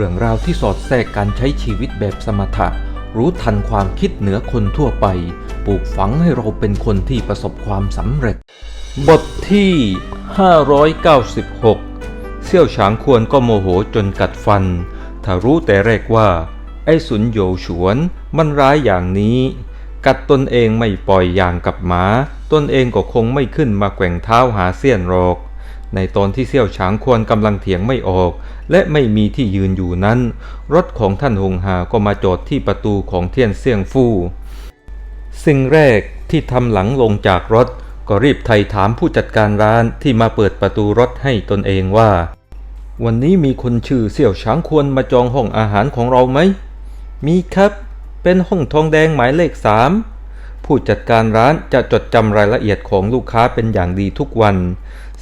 เรื่องราวที่สอดแทรกการใช้ชีวิตแบบสมถะ รู้ทันความคิดเหนือคนทั่วไป ปลูกฝังให้เราเป็นคนที่ประสบความสำเร็จ บทที่ 596เสี่ยวฉางควรก็โมโหจนกัดฟัน ถ้ารู้แต่แรกว่า ไอ้สุนโยฉวนมันร้ายอย่างนี้ กัดตนเองไม่ปล่อยอย่างกับหมา ตนเองก็คงไม่ขึ้นมาแกว่งเท้าหาเสี้ยนหรอก ในตอนที่เสี่ยวฉางควรกำลังเถียงไม่ออก และไม่มีที่ยืนอยู่นั้น รถของท่านหงหาก็มาจอดที่ประตูของเทียนเสี่ยงฟู่สิ่งแรกที่ทำหลังลงจากรถ ก็รีบไถ่ถามผู้จัดการร้านที่มาเปิดประตูรถให้ตนเองว่า วันนี้มีคนชื่อเสี่ยวช้างควรมาจองห้องอาหารของเราไหมมีครับ เป็นห้องทองแดงหมายเลขสาม ผู้จัดการร้านจะจดจำรายละเอียดของลูกค้าเป็นอย่างดีทุกวัน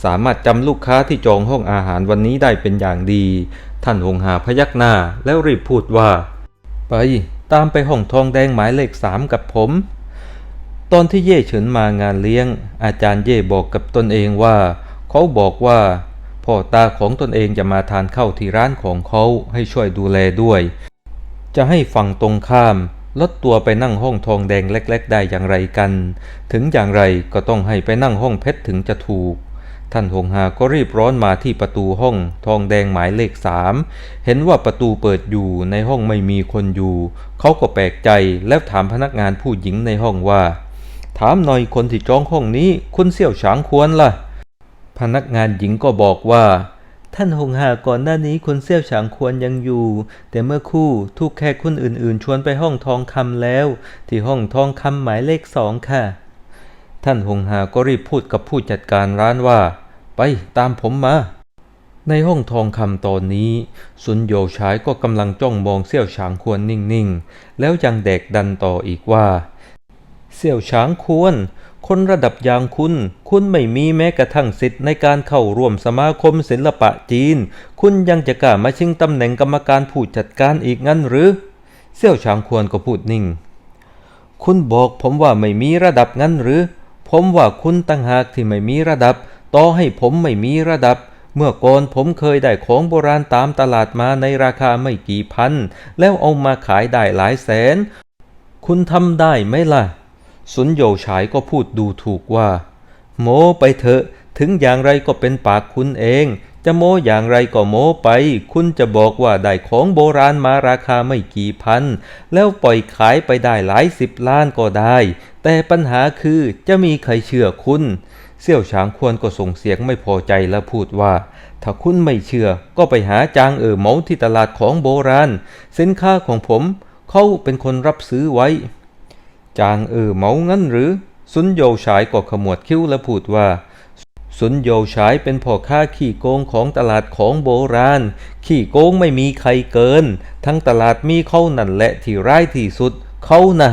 สามารถจำลูกค้าที่จองห้องอาหารวันนี้ได้เป็นอย่างดี ท่านหงหาพยักหน้าแล้วรีบพูดว่า ไป ตามไปห้องทองแดงหมายเลขสามกับผม ตอนที่เย่เฉินมางานเลี้ยง อาจารย์เย่บอกกับตนเองว่า เขาบอกว่าพ่อตาของตนเองจะมาทานข้าวที่ร้านของเขาให้ช่วยดูแลด้วย จะให้ฝั่งตรงข้าม ลดตัวไปนั่งห้องทองแดงเล็ก ๆ ได้อย่างไรกัน ถึงอย่างไรก็ต้องให้ไปนั่งห้องเพชรถึงจะถูก ท่านหงหาก็รีบร้อนมาที่ประตูห้องทองแดงหมายเลขสามเห็นว่าประตูเปิดอยู่ในห้องไม่มีคนอยู่ เขาก็แปลกใจแล้วถามพนักงานผู้หญิงในห้องว่า ถามหน่อยคนที่จองห้องนี้คุณเสี่ยวฉางควรล่ะ พนักงานหญิงก็บอกว่า ท่านหงหาก่อนหน้านี้คุณเสี่ยวฉางควรยังอยู่ แต่เมื่อคู่ทุกแขกคนอื่นๆ ชวนไปห้องทองคำแล้ว ที่ห้องทองคำหมายเลขสองค่ะ ท่านหงหาก็รีบพูดกับผู้จัดการร้านว่า ไปตามผมมา ในห้องทองคำตอนนี้ซุนโยชายก็กำลังจ้องมองเสี่ยวฉางควรนิ่งๆ แล้วยังแดกดันต่ออีกว่าเสี่ยวช้างควร คนระดับอย่างคุณ คุณไม่มีแม้กระทั่งสิทธิ์ในการเข้าร่วมสมาคมศิลปะจีน คุณยังจะกล้ามาชิงตำแหน่งกรรมการผู้จัดการอีกงั้นหรือเสี่ยวชางควรก็พูดนิ่ง คุณบอกผมว่าไม่มีระดับงั้นหรือ ผมว่าคุณตั้งหากที่ไม่มีระดับ ต่อให้ผมไม่มีระดับเมื่อก่อนผมเคยได้ของโบราณตามตลาดมาในราคาไม่กี่พัน แล้วเอามาขายได้หลายแสน คุณทำได้ไหมล่ะ สุนโยฉายก็พูดดูถูกว่า โมไปเถอะ ถึงอย่างไรก็เป็นปากคุณเอง จะโมอย่างไรก็โมไป คุณจะบอกว่าได้ของโบราณมาราคาไม่กี่พัน แล้วปล่อยขายไปได้หลายสิบล้านก็ได้ แต่ปัญหาคือจะมีใครเชื่อคุณ เสี่ยวฉางควรก็ส่งเสียงไม่พอใจและพูดว่าถ้าคุณไม่เชื่อก็ไปหาจางเอ๋อเหมาที่ตลาดของโบราณ สินค้าของผมเขาเป็นคนรับซื้อไว้ จางเออเมางั้นหรือ สุนโยฉายก็ขมวดคิ้วและพูดว่า สุนโยฉายเป็นพ่อค้าขี้โกงของตลาดของโบราณ ขี้โกงไม่มีใครเกิน ทั้งตลาดมีเขานั่นแหละที่ร้ายที่สุดเขานะ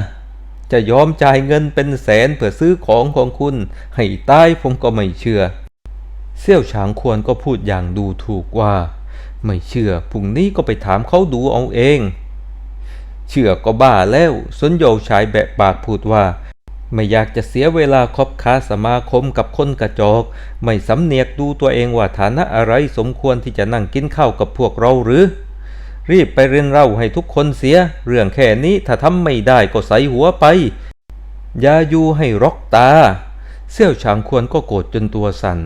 จะยอมจ่ายเงินเป็นแสนเพื่อซื้อของของคุณ ให้ตายผมก็ไม่เชื่อเสี่ยวฉางควรก็พูดอย่างดูถูกว่า ไม่เชื่อพรุ่งนี้ก็ไปถามเขาดูเอาเอง เชื่อก็บ้าแล้วสนโยชายแบะปากพูดว่า ไม่อยากจะเสียเวลาคบค้าสมาคมกับคนกระจอก ไม่สำเนียกดูตัวเองว่าฐานะอะไรสมควรที่จะนั่งกินข้าวกับพวกเราหรือ รีบไปเรียนเล่าให้ทุกคนเสีย เรื่องแค่นี้ถ้าทำไม่ได้ก็ใส่หัวไป อย่าอยู่ให้รกตา เสี่ยวฉางควรก็โกรธจนตัวสั่น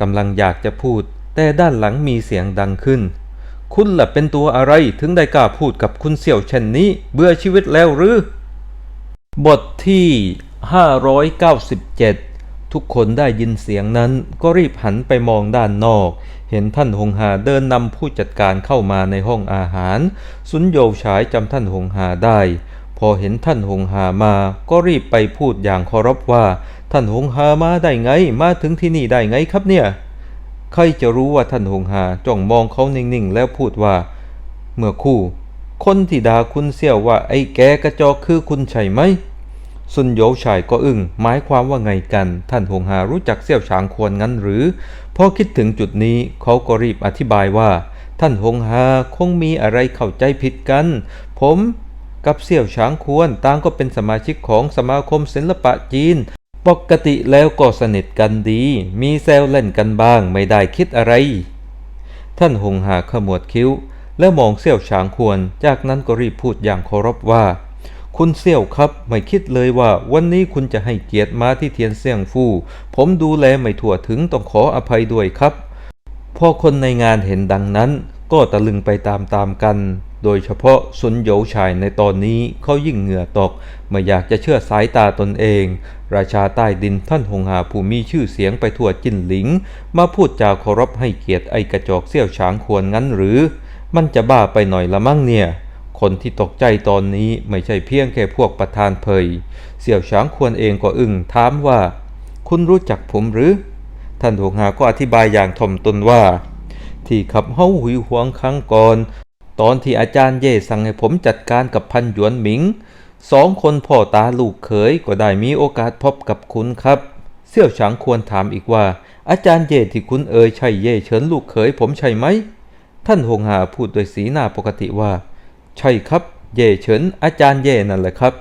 กำลังอยากจะพูด แต่ด้านหลังมีเสียงดังขึ้น คุณล่ะเป็นตัวอะไรถึงได้กล้าพูดกับคุณเสี่ยวเช่นนี้ เบื่อชีวิตแล้วหรือ บทที่ 597 ทุกคนได้ยินเสียงนั้น ก็รีบหันไปมองด้านนอก เห็นท่านหงหาเดินนำผู้จัดการเข้ามาในห้องอาหาร สุนโยฉายจำท่านหงหาได้ พอเห็นท่านหงหามาก็รีบไปพูดอย่างเคารพว่า ท่านหงหามาได้ไงมาถึงที่นี่ได้ไงครับเนี่ย ใครจะรู้ว่าท่านหงหาจ้องมองเขานิ่งๆ แล้วพูดว่า เมื่อคู่ คนที่ด่าคุณเสี่ยวว่าไอ้แกกระจอกคือคุณใช่ไหมซุนโยชายก็อึง้งหมายความว่าไงกัน ท่านหงหารู้จักเสี่ยวฉางควรงั้นหรือพอคิดถึงจุดนี้เขาก็รีบอธิบายว่า ท่านหงหาคงมีอะไรเข้าใจผิดกัน ผมกับเสี่ยวฉางควรต่างก็เป็นสมาชิกของสมาคมศิลปะจีน ปกติแล้วก็สนิทกันดี มีแซวเล่นกันบ้างไม่ได้คิดอะไร ท่านหงหาขมวดคิ้ว แล้วมองเสี่ยวฉางควร จากนั้นก็รีบพูดอย่างเคารพว่า คุณเสี่ยวครับไม่คิดเลยว่า วันนี้คุณจะให้เกียรติมาที่เทียนเสี่ยงฟู่ผมดูแลไม่ทั่วถึงต้องขออภัยด้วยครับ พอคนในงานเห็นดังนั้น ก็ตะลึงไปตามๆกันโดยเฉพาะสุนโหยชายในตอนนี้เขายิ่งเหงื่อตกไม่อยากจะเชื่อสายตาตนเอง ราชาใต้ดินท่านหงหาผู้มีชื่อเสียงไปทั่วจินหลิง มาพูดจาเคารพให้เกียรติไอกระจอกเสี่ยวช้างควรงั้นหรือ มันจะบ้าไปหน่อยละมั่งเนี่ย คนที่ตกใจตอนนี้ไม่ใช่เพียงแค่พวกประธานเพยเสี่ยวช้างควรเองก็อึ้งถามว่า คุณรู้จักผมหรือ ท่านหงหาก็อธิบายอย่างถ่อมตนว่าที่ขับเฮาหุยหวงครั้งก่อน ตอนที่อาจารย์เย่สั่งให้ผมจัดการกับพันหยวนหมิงสองคนพ่อตาลูกเขยก็ได้มีโอกาสพบกับคุณครับ เสี่ยวฉางควรถามอีกว่า อาจารย์เย่ที่คุณเอ่ยใช่เย่เฉินลูกเขยผมใช่ไหม ท่านหงหาพูดโดยสีหน้าปกติว่า ใช่ครับ เย่เฉินอาจารย์เย่นั่นแหละครับ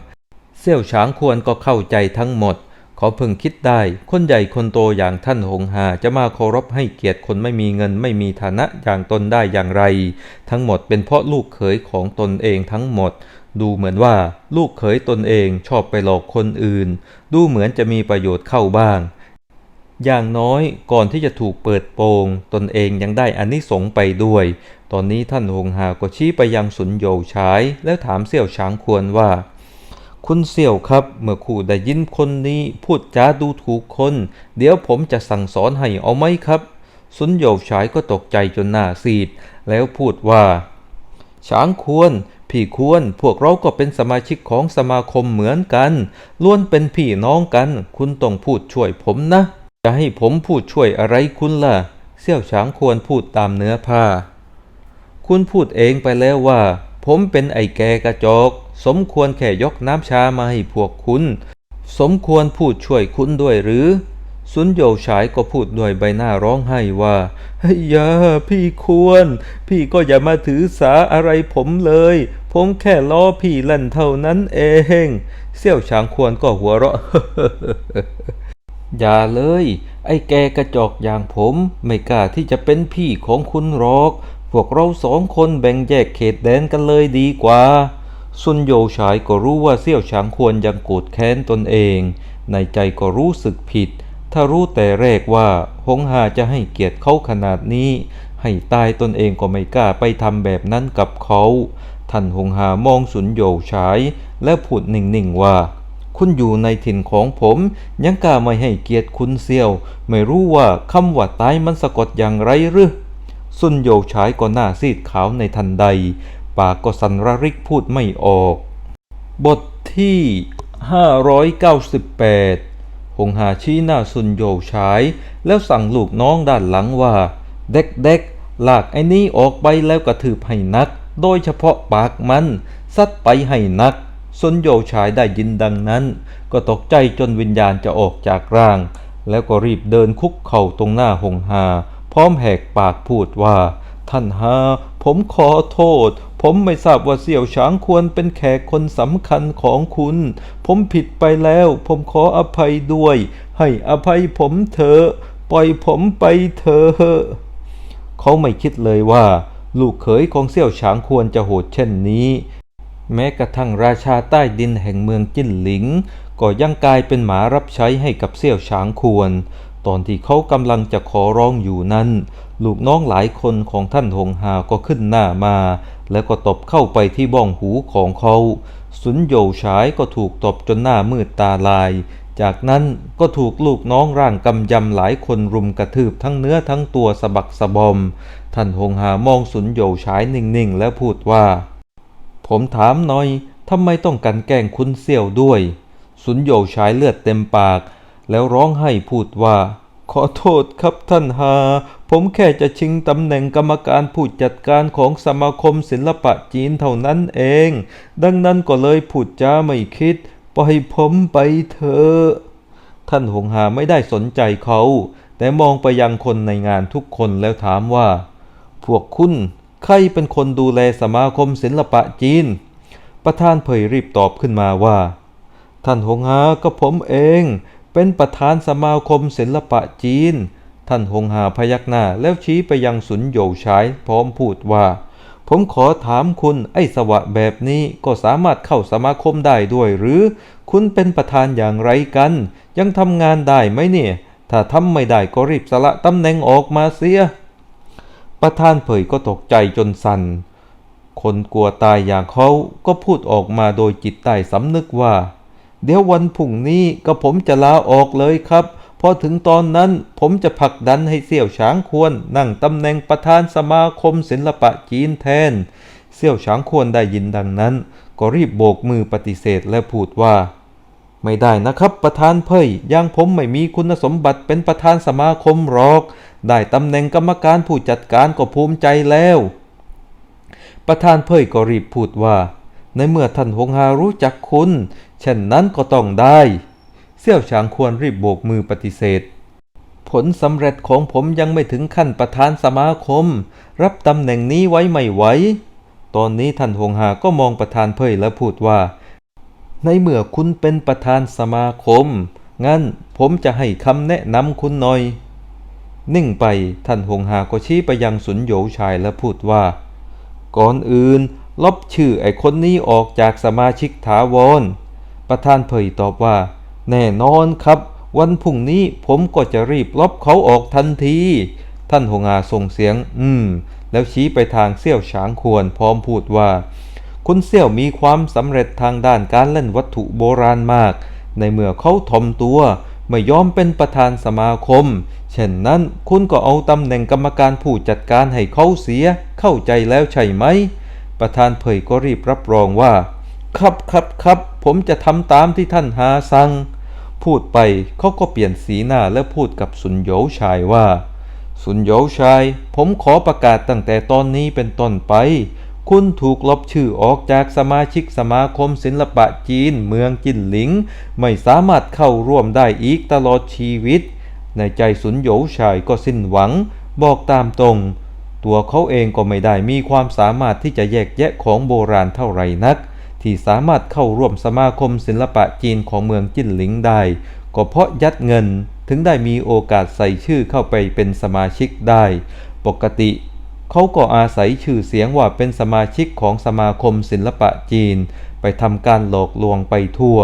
เสี่ยวฉางควรก็เข้าใจทั้งหมด เขาเพิ่งคิดได้ คนใหญ่คนโตอย่างท่านหงหาจะมาเคารพให้เกียรติคนไม่มีเงินไม่มีฐานะอย่างตนได้อย่างไร ทั้งหมดเป็นเพราะลูกเขยของตนเองทั้งหมด ดูเหมือนว่าลูกเขยตนเองชอบไปหลอกคนอื่น ดูเหมือนจะมีประโยชน์เข้าบ้างอย่างน้อยก่อนที่จะถูกเปิดโปง ตนเองยังได้อานิสงส์ไปด้วย ตอนนี้ท่านหงหาก็ชี้ไปยังสุนโยวฉาย แล้วถามเสี่ยวช้างควรว่า คุณเสี่ยวครับ เมื่อคู่ได้ยินคนนี้พูดจาดูถูกคน เดี๋ยวผมจะสั่งสอนให้เอาไหมครับ สุนโยวฉายก็ตกใจจนหน้าซีด แล้วพูดว่า ช้างควร พี่ควร พวกเราก็เป็นสมาชิกของสมาคมเหมือนกัน ล้วนเป็นพี่น้องกัน คุณต้องพูดช่วยผมนะ จะให้ผมพูดช่วยอะไรคุณล่ะ เสี่ยวช้างควรพูดตามเนื้อผ้า คุณพูดเองไปแล้วว่า ผมเป็นไอ้แกกระจอก สมควรแค่ยกน้ำชามาให้พวกคุณ สมควรพูดช่วยคุณด้วยหรือ สุนโยฉายก็พูดด้วยใบหน้าร้องไห้ว่าเฮ้ยยาพี่ควร พี่ก็อย่ามาถือสาอะไรผมเลยผมแค่ล้อพี่เล่นเท่านั้นเองเสี่ยวชางควรก็หัวเราะอย่าเลย ไอ้แกกระจอกอย่างผม ไม่กล้าที่จะเป็นพี่ของคุณหรอก พวกเราสองคนแบ่งแยกเขตแดนกันเลยดีกว่า ซุนโยชายก็รู้ว่าเสี่ยวช้างควรยังโกรธแค้นตนเอง ในใจก็รู้สึกผิด ถ้ารู้แต่แรกว่าหงหาจะให้เกียรติเขาขนาดนี้ ให้ตายตนเองก็ไม่กล้าไปทำแบบนั้นกับเขาท่านหงหามองสุนโยชายและพูดนิ่งๆว่า คุณอยู่ในถิ่นของผมยังกล้าไม่ให้เกียรติคุณเซียว ไม่รู้ว่าคำว่าตายมันสะกดอย่างไรหรือซุนโยชายก็หน้าซีดขาวในทันใด ปากก็สันระริกพูดไม่ออก บทที่ 598 หงหาชี้หน้าซุนโยชาย แล้วสั่งลูกน้องด้านหลังว่า เด็กๆลากไอ้นี้ออกไปแล้วกระถืบให้นัก โดยเฉพาะปากมันซัดไปให้นักซุนโยชายได้ยินดังนั้น ก็ตกใจจนวิญญาณจะออกจากร่าง แล้วก็รีบเดินคุกเข่าตรงหน้าหงหา พร้อมแหกปากพูดว่า ท่านฮาผมขอโทษ ผมไม่ทราบว่าเสี่ยวช้างควรเป็นแขกคนสำคัญของคุณ ผมผิดไปแล้ว ผมขออภัยด้วย ให้อภัยผมเถอะ ปล่อยผมไปเถอะเขาไม่คิดเลยว่า ลูกเขยของเสี่ยวช้างควรจะโหดเช่นนี้ แม้กระทั่งราชาใต้ดินแห่งเมืองจิ้นหลิง ก็ยังกลายเป็นหมารับใช้ให้กับเสี่ยวช้างควร ตอนที่เขากำลังจะขอร้องอยู่นั้น ลูกน้องหลายคนของท่านหงหาก็ขึ้นหน้ามา แล้วก็ตบเข้าไปที่บ้องหูของเขาสุนโยฉายก็ถูกตบจนหน้ามืดตาลาย จากนั้นก็ถูกลูกน้องร่างกำยำหลายคนรุมกระทืบทั้งเนื้อทั้งตัวสะบักสะบอม ท่านหงหามองสุนโยฉายนิ่งๆ แล้วพูดว่า ผมถามหน่อยทำไมต้องกันแกล้งคุณเสี่ยวด้วย สุนโยชายเลือดเต็มปาก แล้วร้องไห้พูดว่า ขอโทษครับท่านฮา ผมแค่จะชิงตำแหน่งกรรมการผู้จัดการของสมาคมศิลปะจีนเท่านั้นเอง ดังนั้นก็เลยพูดจ้าไม่คิด ปล่อยผมไปเถอะท่านหงหาไม่ได้สนใจเขา แต่มองไปยังคนในงานทุกคนแล้วถามว่า พวกคุณใครเป็นคนดูแลสมาคมศิลปะจีน ประธานเผยรีบตอบขึ้นมาว่า ท่านหงหาก็ผมเอง เป็นประธานสมาคมศิลปะจีน ท่านหงหาพยักหน้าแล้วชี้ไปยังสุนโยฉายพร้อมพูดว่า ผมขอถามคุณไอ้สวะแบบนี้ก็สามารถเข้าสมาคมได้ด้วยหรือ คุณเป็นประธานอย่างไรกัน ยังทำงานได้ไหมเนี่ย ถ้าทำไม่ได้ก็รีบสละตำแหน่งออกมาเสีย ประธานเผยก็ตกใจจนสัน่นคนกลัวตายอย่างเขาก็พูดออกมาโดยจิตใต้สำนึกว่า เดี๋ยววันพุ่งนี้ก็ผมจะลาออกเลยครับพอถึงตอนนั้นผมจะผลักดันให้เสี่ยวฉางควรนั่งตำแหน่งประธานสมาคมศิลปะจีนแทน เสี่ยวฉางควรได้ยินดังนั้น ก็รีบโบกมือปฏิเสธและพูดว่า ไม่ได้นะครับประธานเพ่ยย่างผมไม่มีคุณสมบัติเป็นประธานสมาคมหรอก ได้ตำแหน่งกรรมการผู้จัดการก็ภูมิใจแล้ว ประธานเพ่ยก็รีบพูดว่า ในเมื่อท่านหงหารู้จักคุณ ช่นนั้นก็ต้องได้เสี่ยวฉางควรรีบโบกมือปฏิเสธ ผลสำเร็จของผมยังไม่ถึงขั้นประธานสมาคม รับตำแหน่งนี้ไว้ไม่ไหวตอนนี้ท่านหงหาก็มองประธานเพ่ยและพูดว่า ในเมื่อคุณเป็นประธานสมาคม งั้นผมจะให้คำแนะนำคุณหน่อย นิ่งไปท่านหงหาก็ชี้ไปยังสุนโหยชายและพูดว่า ก่อนอื่นลบชื่อไอ้คนนี้ออกจากสมาชิกถาวร ประธานเผยตอบว่า แน่นอนครับ วันพรุ่งนี้ผมก็จะรีบลบเขาออกทันที ท่านหงาส่งเสียง อืม แล้วชี้ไปทางเซี่ยวฉางควรพร้อมพูดว่า คุณเซี่ยวมีความสำเร็จทางด้านการเล่นวัตถุโบราณมาก ในเมื่อเขาทอมตัวไม่ยอมเป็นประธานสมาคม เช่นนั้นคุณก็เอาตำแหน่งกรรมการผู้จัดการให้เขาเสีย เข้าใจแล้วใช่ไหม ประธานเผยก็รีบรับรองว่า ครับครับครับ ผมจะทำตามที่ท่านหาสั่งพูดไปเขาก็เปลี่ยนสีหน้าและพูดกับสุนโหยชายว่า สุนโหยชาย ผมขอประกาศตั้งแต่ตอนนี้เป็นต้นไป คุณถูกลบชื่อออกจากสมาชิกสมาคมศิลปะจีนเมืองจินหลิง ไม่สามารถเข้าร่วมได้อีกตลอดชีวิต ในใจสุนโหยชายก็สิ้นหวัง บอกตามตรง ตัวเขาเองก็ไม่ได้มีความสามารถที่จะแยกแยะของโบราณเท่าไรนัก ที่สามารถเข้าร่วมสมาคมศิลปะจีนของเมืองจิ้นหลิงได้ ก็เพราะยัดเงินถึงได้มีโอกาสใส่ชื่อเข้าไปเป็นสมาชิกได้ ปกติเขาก็อาศัยชื่อเสียงว่าเป็นสมาชิกของสมาคมศิลปะจีน ไปทำการหลอกลวงไปทั่ว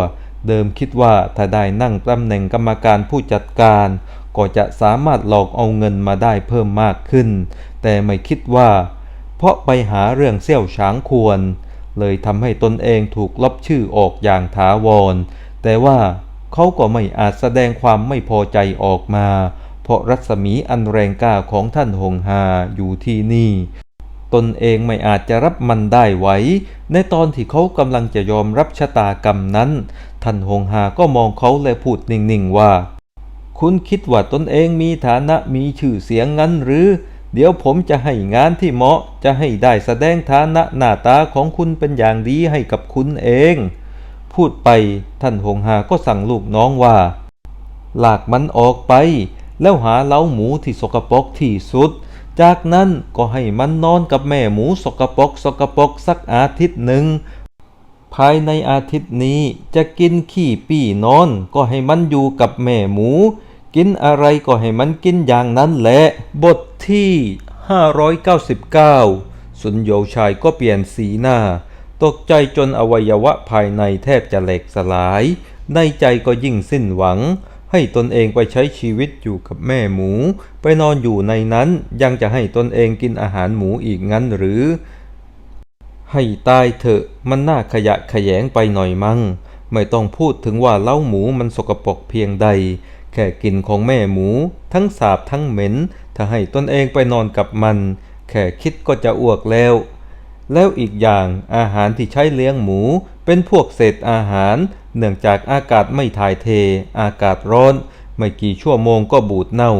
เดิมคิดว่าถ้าได้นั่งตำแหน่งกรรมการผู้จัดการ ก็จะสามารถหลอกเอาเงินมาได้เพิ่มมากขึ้น แต่ไม่คิดว่า เพราะไปหาเรื่องเสี่ยวช้างควร เลยทำให้ตนเองถูกลบชื่อออกอย่างถาวร แต่ว่าเขาก็ไม่อาจแสดงความไม่พอใจออกมา เพราะรัศมีอันแรงกล้าของท่านหงหาอยู่ที่นี่ ตนเองไม่อาจจะรับมันได้ไหวในตอนที่เขากำลังจะยอมรับชะตากรรมนั้น ท่านหงหาก็มองเขาและพูดนิ่งๆว่า คุณคิดว่าตนเองมีฐานะมีชื่อเสียงงั้นหรือ เดี๋ยวผมจะให้งานที่เหมาะจะให้ได้แสดงฐานะหน้าตาของคุณเป็นอย่างดีให้กับคุณเอง พูดไปท่านหงหาก็สั่งลูกน้องว่า หลากมันออกไป แล้วหาเล้าหมูที่สกปรกที่สุด จากนั้นก็ให้มันนอนกับแม่หมูสกปรกสกปรกสักอาทิตย์หนึ่งภายในอาทิตย์นี้จะกินขี้ปี้นอน ก็ให้มันอยู่กับแม่หมู กินอะไรก็ให้มันกินอย่างนั้นแหละบท ที่ 599 สุนโยชายก็เปลี่ยนสีหน้า ตกใจจนอวัยวะภายในแทบจะแหลกสลาย ในใจก็ยิ่งสิ้นหวัง ให้ตนเองไปใช้ชีวิตอยู่กับแม่หมู ไปนอนอยู่ในนั้นยังจะให้ตนเองกินอาหารหมูอีกงั้นหรือ ให้ตายเถอะมันน่าขยะแขยงไปหน่อยมั้งไม่ต้องพูดถึงว่าเล้าหมูมันสกปรกเพียงใด แค่กลินของแม่หมู ทั้งสาบทั้งเหม็น ถ้าให้ตนเองไปนอนกับมัน แค่คิดก็จะอ้วกแล้ว แล้วอีกอย่างอาหารที่ใช้เลี้ยงหมูเป็นพวกเศษอาหาร เนื่องจากอากาศไม่ถ่ายเท อากาศร้อน ไม่กี่ชั่วโมงก็บูดเน่า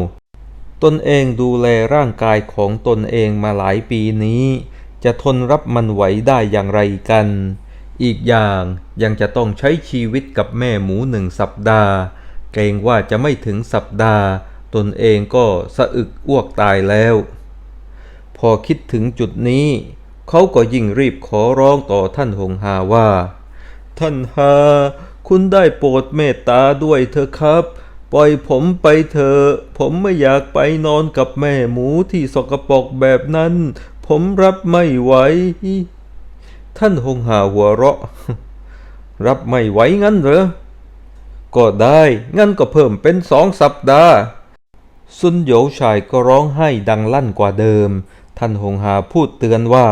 ตนเองดูแลร่างกายของตนเองมาหลายปีนี้ จะทนรับมันไหวได้อย่างไรกัน อีกอย่างยังจะต้องใช้ชีวิตกับแม่หมูหนึ่งสัปดาห์ เกรงว่าจะไม่ถึงสัปดาห์ ตนเองก็สะอึกอ้วกตายแล้ว พอคิดถึงจุดนี้ เขาก็ยิ่งรีบขอร้องต่อท่านหงหาว่า ท่านฮาคุณได้โปรดเมตตาด้วยเถอะครับ ปล่อยผมไปเถอะผมไม่อยากไปนอนกับแม่หมูที่สกปรกแบบนั้นผผมรับไม่ไหวท่านหงหาหัวเราะ รับไม่ไหวงั้นเหรอ ก็ได้ งั้นก็เพิ่มเป็นสองสัปดาห์ ซุนโหยชายก็ร้องไห้ดังลั่นกว่าเดิม ท่านหงหาพูดเตือนว่า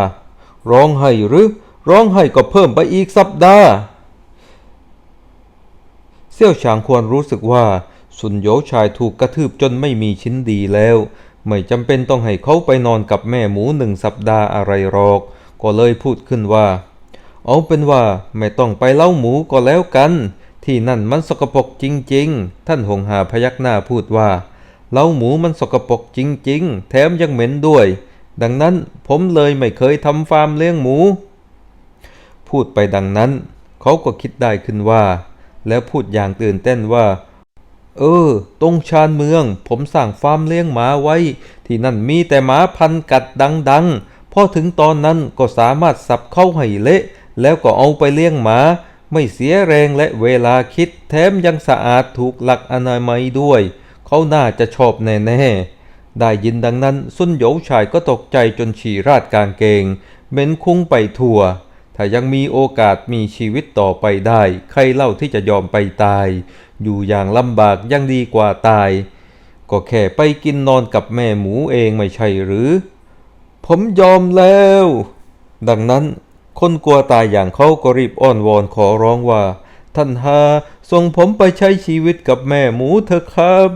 ร้องไห้หรือ ร้องไห้ก็เพิ่มไปอีกสัปดาห์ เซี่ยวฉางควรรู้สึกว่า ซุนโหยชายถูกกระทืบจนไม่มีชิ้นดีแล้ว ไม่จำเป็นต้องให้เขาไปนอนกับแม่หมูหนึ่งสัปดาห์อะไรหรอก ก็เลยพูดขึ้นว่า เอาเป็นว่าไม่ต้องไปเล้าหมูก็แล้วกัน ที่นั่นมันสกปรกจริง ๆ ท่านหงหาพยักหน้าพูดว่าเล้าหมูมันสกปรกจริง ๆ แถมยังเหม็นด้วย ดังนั้นผมเลยไม่เคยทำฟาร์มเลี้ยงหมู พูดไปดังนั้น เขาก็คิดได้ขึ้นว่า แล้วพูดอย่างตื่นเต้นว่า เออ ตรงชานเมือง ผมสั่งฟาร์มเลี้ยงหมาไว้ ที่นั่นมีแต่หมาพันกัดดัง ๆ พอถึงตอนนั้นก็สามารถสับเข้าให้เละ แล้วก็เอาไปเลี้ยงหมา ไม่เสียแรงและเวลาคิดแถมยังสะอาดถูกหลักอนามัยด้วย เขาน่าจะชอบแน่ๆ ได้ยินดังนั้นซุนโหยวชายก็ตกใจจนฉี่ราดกางเกงเหม็นคุ้งไปทั่ว ถ้ายังมีโอกาสมีชีวิตต่อไปได้ ใครเล่าที่จะยอมไปตาย อยู่อย่างลำบากยังดีกว่าตาย ก็แค่ไปกินนอนกับแม่หมูเองไม่ใช่หรือ ผมยอมแล้ว ดังนั้น คนกลัวตายอย่างเขาก็รีบอ้อนวอนขอร้องว่า ท่านฮาส่งผมไปใช้ชีวิตกับแม่หมูเถอะครับ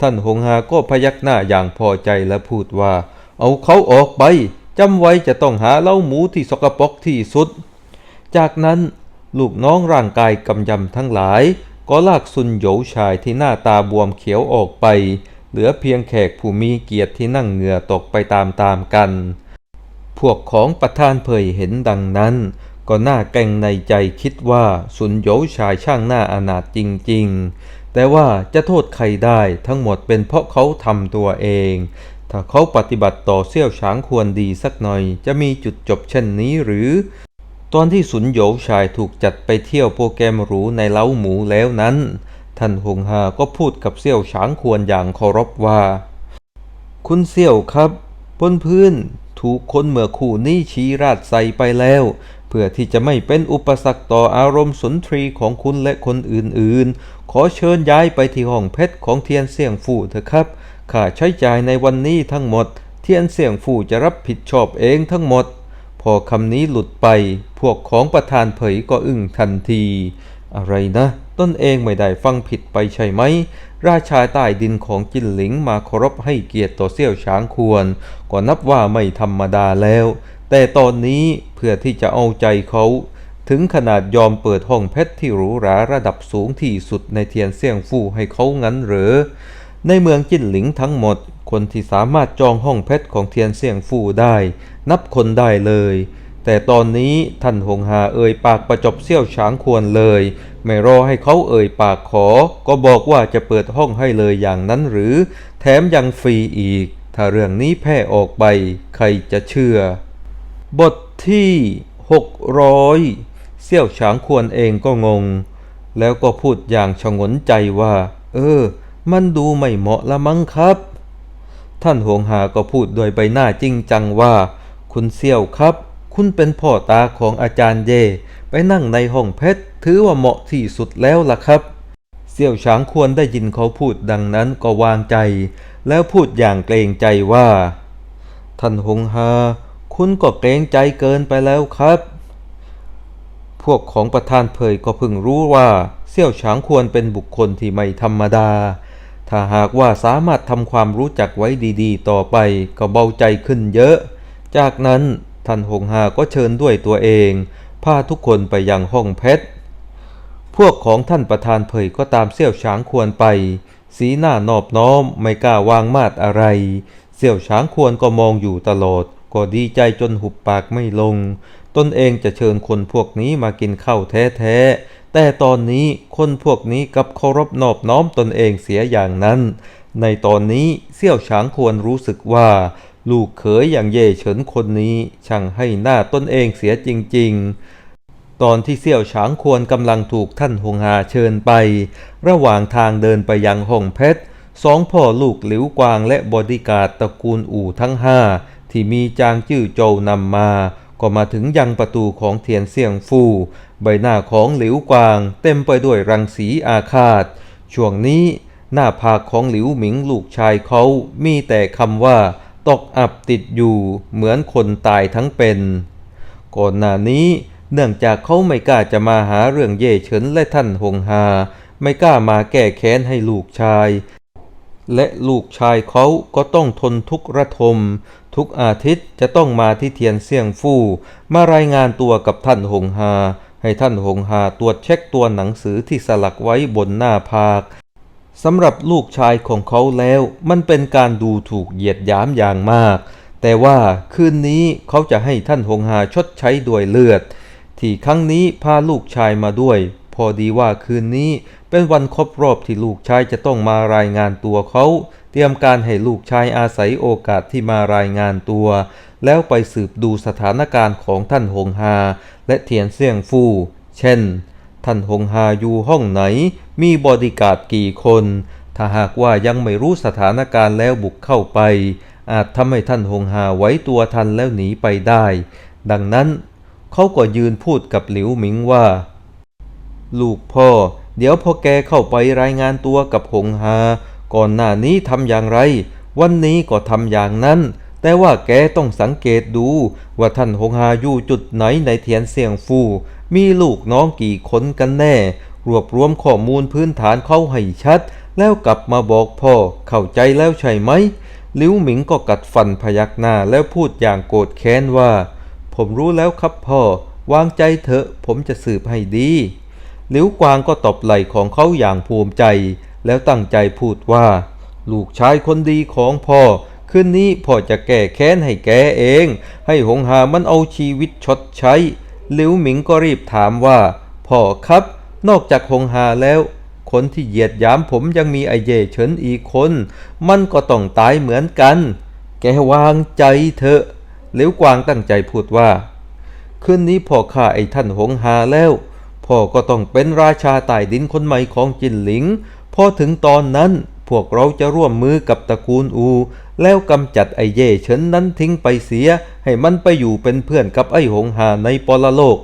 ท่านหงหาก็พยักหน้าอย่างพอใจและพูดว่า เอาเขาออกไปจำไว้จะต้องหาเล้าหมูที่สกปรกที่สุด จากนั้นลูกน้องร่างกายกำยำทั้งหลาย ก็ลากซุนโหยชายที่หน้าตาบวมเขียวออกไป เหลือเพียงแขกผู้มีเกียรติที่นั่งเหงื่อตกไปตามๆกัน พวกของประธานเผยเห็นดังนั้น ก็น่าแกงในใจคิดว่าซุนโหยชายช่างหน้าอนาถจริง ๆ แต่ว่าจะโทษใครได้ทั้งหมดเป็นเพราะเขาทำตัวเอง ถ้าเขาปฏิบัติต่อเซี่ยวฉางควรดีสักหน่อยจะมีจุดจบเช่นนี้หรือ ตอนที่สุนโหยชายถูกจัดไปเที่ยวโปรแกรมหรูในเล้าหมูแล้วนั้น ท่านหงหาก็พูดกับเซี่ยวฉางควรอย่างเคารพว่า คุณเซี่ยวครับบนพื้น ถูกคนเมื่อคู่นี้ชี้ราดใส่ไปแล้ว เพื่อที่จะไม่เป็นอุปสรรคต่ออารมณ์สุนทรีของคุณและคนอื่นๆ ขอเชิญย้ายไปที่ห้องเพชรของเทียนเสี่ยงฟู่เถอะครับค่าใช้จ่ายในวันนี้ทั้งหมด เทียนเสี่ยงฟู่จะรับผิดชอบเองทั้งหมด พอคำนี้หลุดไป พวกของประธานเผยก็อึ้งทันที อะไรนะ ต้นเองไม่ได้ฟังผิดไปใช่ไหม ราชาใต้ดินของจินหลิงมาเคารพให้เกียรติต่อเซี่ยวช้างควร ก็นับว่าไม่ธรรมดาแล้ว แต่ตอนนี้เพื่อที่จะเอาใจเขาถึงขนาดยอมเปิดห้องเพชรที่หรูหราระดับสูงที่สุดในเทียนเสี่ยงฟู่ให้เขางั้นหรือ ในเมืองจินหลิงทั้งหมด คนที่สามารถจองห้องเพชรของเทียนเสี่ยงฟู่ได้ นับคนได้เลย แต่ตอนนี้ท่านหงหาเอ่ยปากประจบเซี่ยวช้างควรเลย ไม่รอให้เขาเอ่ยปากขอ ก็บอกว่าจะเปิดห้องให้เลยอย่างนั้นหรือ แถมยังฟรีอีก ถ้าเรื่องนี้แพร่ออกไป ใครจะเชื่อ บทที่ 600 เซี่ยวฉางควรเองก็งง แล้วก็พูดอย่างชงนใจว่า เออ มันดูไม่เหมาะละมั้งครับ ท่านหงหาก็พูดโดยใบหน้าจริงจังว่า คุณเซี่ยวครับ คุณเป็นพ่อตาของอาจารย์เย่ไปนั่งในห้องเพชร ถือว่าเหมาะที่สุดแล้วล่ะครับเซี่ยวฉางควรได้ยินเขาพูดดังนั้นก็วางใจ แล้วพูดอย่างเกรงใจว่า ท่านหงหาคุณก็เกรงใจเกินไปแล้วครับ พวกของประธานเผยก็เพิ่งรู้ว่าเซี่ยวฉางควรเป็นบุคคลที่ไม่ธรรมดา ถ้าหากว่าสามารถทำความรู้จักไว้ดีๆ ต่อไปก็เบาใจขึ้นเยอะ จากนั้น ท่านหงหาก็เชิญด้วยตัวเอง พาทุกคนไปยังห้องเพชร พวกของท่านประธานเผยก็ตามเซี่ยวช้างควรไป สีหน้านอบน้อมไม่กล้าวางมาดอะไรเซี่ยวช้างควรก็มองอยู่ตลอด ก็ดีใจจนหุบปากไม่ลง ตนเองจะเชิญคนพวกนี้มากินข้าวแท้ๆ แต่ตอนนี้คนพวกนี้กลับเคารพนอบน้อมตนเองเสียอย่างนั้น ในตอนนี้เซี่ยวช้างควรรู้สึกว่า ลูกเขยอย่างเย่เฉินคนนี้ช่างให้หน้าตนเองเสียจริง ๆ ตอนที่เซี่ยวฉางควรกำลังถูกท่านหงหาเชิญไป ระหว่างทางเดินไปยังห้องเพชรสองพ่อลูกหลิวกวางและบอดีการตระกูลอู่ทั้งห้าที่มีจางจื้อโจวนำมา ก็มาถึงยังประตูของเทียนเสี่ยงฟู ใบหน้าของหลิวกวาง เต็มไปด้วยรังสีอาฆาต ช่วงนี้หน้าผากของหลิวหมิงลูกชายเขามีแต่คำว่า ตกอับติดอยู่เหมือนคนตายทั้งเป็น ก่อนหน้านี้เนื่องจากเขาไม่กล้าจะมาหาเรื่องเย่เฉินและท่านหงฮาไม่กล้ามาแก้แค้นให้ลูกชาย และลูกชายเขาก็ต้องทนทุกระทม ทุกอาทิตย์จะต้องมาที่เทียนเสี่ยงฟู่มารายงานตัวกับท่านหงฮาให้ท่านหงฮาตรวจเช็คตัวหนังสือที่สลักไว้บนหน้าผาก สำหรับลูกชายของเขาแล้วมันเป็นการดูถูกเหยียดหยามอย่างมาก แต่ว่าคืนนี้เขาจะให้ท่านหงฮาชดใช้ด้วยเลือด ที่ครั้งนี้พาลูกชายมาด้วย พอดีว่าคืนนี้เป็นวันครบรอบที่ลูกชายจะต้องมารายงานตัวเขา เตรียมการให้ลูกชายอาศัยโอกาสที่มารายงานตัว แล้วไปสืบดูสถานการณ์ของท่านหงฮาและเทียนเสี่ยงฟู่ เช่น ท่านหงฮาอยู่ห้องไหน มีบอดี้การ์ดกี่คน ถ้าหากว่ายังไม่รู้สถานการณ์แล้วบุกเข้าไป อาจทำให้ท่านหงฮาไว้ตัวทันแล้วหนีไปได้ ดังนั้นเขาก็ยืนพูดกับหลิวหมิงว่า ลูกพ่อ เดี๋ยวพอแกเข้าไปรายงานตัวกับหงฮาก่อนหน้านี้ทำอย่างไร วันนี้ก็ทำอย่างนั้นแต่ว่าแกต้องสังเกตดูว่าท่านหงฮาอยู่จุดไหนในเทียนเสียงฟู มีลูกน้องกี่คนกันแน่ รวบรวมข้อมูลพื้นฐานเข้าให้ชัด แล้วกลับมาบอกพ่อ เข้าใจแล้วใช่ไหมลิวหมิงก็กัดฟันพยักหน้าแล้วพูดอย่างโกรธแค้นว่า ผมรู้แล้วครับพ่อ วางใจเถอะ ผมจะสืบให้ดีหลิวกวางก็ตบไหล่ของเขาอย่างภูมิใจ แล้วตั้งใจพูดว่า ลูกชายคนดีของพ่อคืนนี้พ่อจะแก้แค้นให้แกเอง ให้หงหามันเอาชีวิตชดใช้ ลิวหมิงก็รีบถามว่า พ่อครับ นอกจากหงหาแล้ว คนที่เหยียดหยามผมยังมีไอเย่เฉินอีกคน มันก็ต้องตายเหมือนกัน แกวางใจเถอะหลิวกวางตั้งใจพูดว่า คืนนี้พ่อฆ่าไอ้ท่านหงหาแล้ว พ่อก็ต้องเป็นราชาใต้ดินคนใหม่ของจินหลิง พอถึงตอนนั้นพวกเราจะร่วมมือกับตระกูลอู แล้วกำจัดไอเย่เฉินนั้นทิ้งไปเสีย ให้มันไปอยู่เป็นเพื่อนกับไอหงหาในปรโลก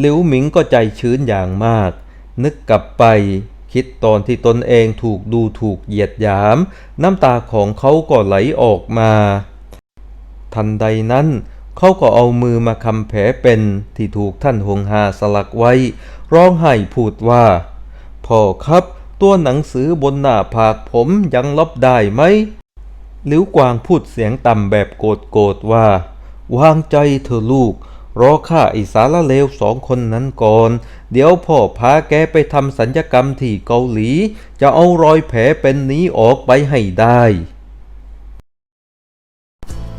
หลิวหมิงก็ใจชื้นอย่างมาก นึกกลับไป คิดตอนที่ตนเองถูกดูถูกเหยียดหยาม น้ำตาของเขาก็ไหลออกมา ทันใดนั้นเขาก็เอามือมาคำแผลเป็นที่ถูกท่านหงหาสลักไว้ ร้องไห้พูดว่า พ่อครับ ตัวหนังสือบนหน้าผากผมยังลบได้ไหม ลิวกวางพูดเสียงต่ำแบบโกรธๆว่า วางใจเถอลูก รอข้าไอสารเลวสองคนนั้นก่อน เดี๋ยวพ่อพาแกไปทำสัญญกรรมที่เกาหลี จะเอารอยแผลเป็นนี้ออกไปให้ได้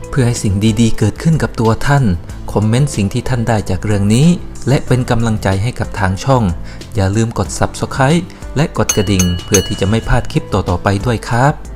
เพื่อให้สิ่งดีๆ เกิดขึ้นกับตัวท่าน คอมเมนต์สิ่งที่ท่านได้จากเรื่องนี้ และเป็นกำลังใจให้กับทางช่อง อย่าลืมกด Subscribe และกดกระดิ่งเพื่อที่จะไม่พลาดคลิปต่อๆไปด้วยครับ